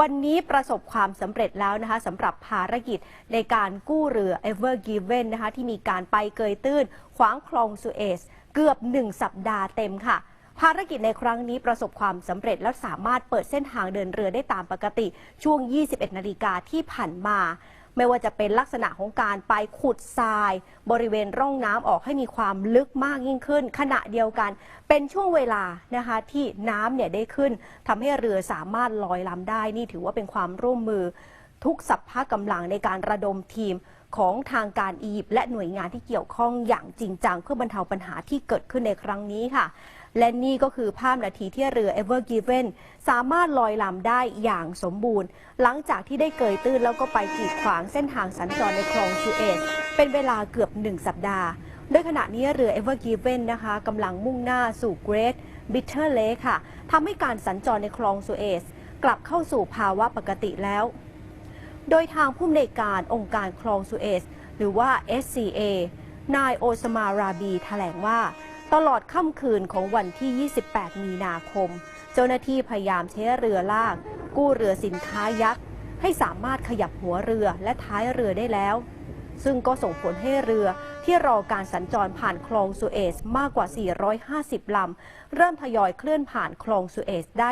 วันนี้ประสบความสำเร็จแล้วนะคะสำหรับภารกิจในการกู้เรือ Ever Given นะคะที่มีการไปเกยตื้น ขวางคลองสุเอซเกือบ 1 สัปดาห์เต็มค่ะ ภารกิจในครั้งนี้ประสบความสำเร็จและสามารถเปิดเส้นทางเดินเรือได้ตามปกติช่วง 21 นาฬิกาที่ผ่านมา ไม่ว่าจะเป็นลักษณะของการไปขุดทราย บริเวณร่องน้ำออกให้มีความลึกมากยิ่งขึ้น ขณะเดียวกัน เป็นช่วงเวลานะคะที่น้ำเนี่ยได้ขึ้นทำให้เรือสามารถลอยลำได้นี่ถือว่าเป็นความร่วมมือทุกสัพพะกำลังในการระดมทีม ของทางการอียิปต์และหน่วยงานที่เกี่ยวข้องอย่างจริงจังเพื่อบรรเทาปัญหาที่เกิดขึ้นในครั้งนี้ค่ะ และนี่ก็คือภาพนาทีที่เรือ Ever Given สามารถลอยลำได้อย่างสมบูรณ์ หลังจากที่ได้เกยตื้นแล้วก็ไปกีดขวางเส้นทางสัญจรในคลองสุเอซเป็นเวลาเกือบ1สัปดาห์โดยขณะนี้เรือ Ever Given นะคะกำลังมุ่งหน้าสู่ Great Bitter Lake ค่ะทำให้การสัญจรในคลองสุเอซกลับเข้าสู่ภาวะปกติแล้ว โดยทางผู้อำนวยการองค์การคลองสุเอซหรือว่า SCA นายโอสมาราบีแถลงว่า ตลอดค่ำคืนของวันที่ 28 มีนาคม เจ้าหน้าที่พยายามใช้เรือลาก กู้เรือสินค้ายักษ์ ให้สามารถขยับหัวเรือและท้ายเรือได้แล้ว ซึ่งก็ส่งผลให้เรือที่รอการสัญจรผ่านคลองสุเอซมากกว่า 450 ลำ เริ่มทยอยเคลื่อนผ่านคลองสุเอซได้